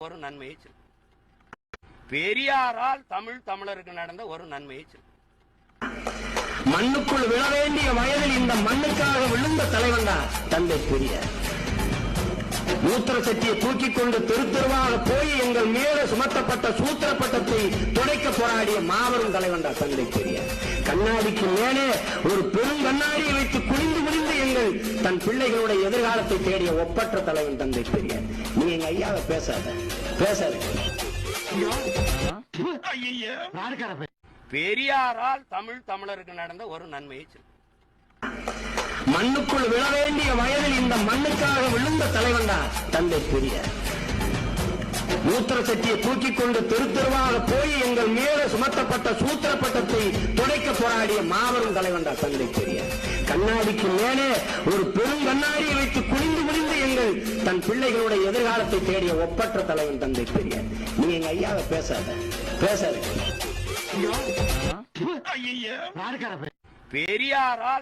ஒரு நன்மையை சொல் பெரியாரால் தமிழ் தமிழருக்கு நடந்த ஒரு நன்மையை சொல் மண்ணுக்குள் விழ வேண்டிய வயதில் இந்த மண்ணுக்காக விழுந்த தலைவன் தான் தந்தை பெரியார். மூத்திர சக்தியை தூக்கிக் கொண்டு தெரு தெருவாக போய் எங்கள் மீது சுமத்தப்பட்ட சூத்திரப்பட்ட துடைக்க போராடிய மாபெரும் தலைவன் தான் தந்தை பெரியார். கண்ணாடிக்கு மேலே ஒரு பெரும் கண்ணாடியை வைத்து குனிந்து குனிந்து எங்கள் தன் பிள்ளைகளுடைய எதிர்காலத்தை தேடிய ஒப்பற்ற தலைவன் தந்தை பெரியார். நீ எங்க ஐயாவை பேசாத பேசாத. பெரியாரால் தமிழ் தமிழருக்கு நடந்த ஒரு நன்மையை மண்ணுக்குள் விழ வேண்டிய வயதில் இந்த மண்ணுக்காக விழுந்த தலைவன் தான் தந்தை பெரியார். மூத்திர சட்டியை தூக்கிக் கொண்டு தெரு தெருவாக போய் எங்கள் மீது சுமத்தப்பட்ட சூத்திர பட்டத்தை துடைக்க போராடிய மாபெரும் தலைவன் தான் தந்தை பெரியார். கண்ணாடிக்கு மேலே ஒரு பெரும் கண்ணாடியை வைத்து குனிந்து குனிந்து எங்கள் தன் பிள்ளைகளுடைய எதிர்காலத்தை தேடிய ஒப்பற்ற தலைவன் தந்தை பெரியார். நீ எங்க ஐயாவை பேசாத பேசாத. பெரியாரால்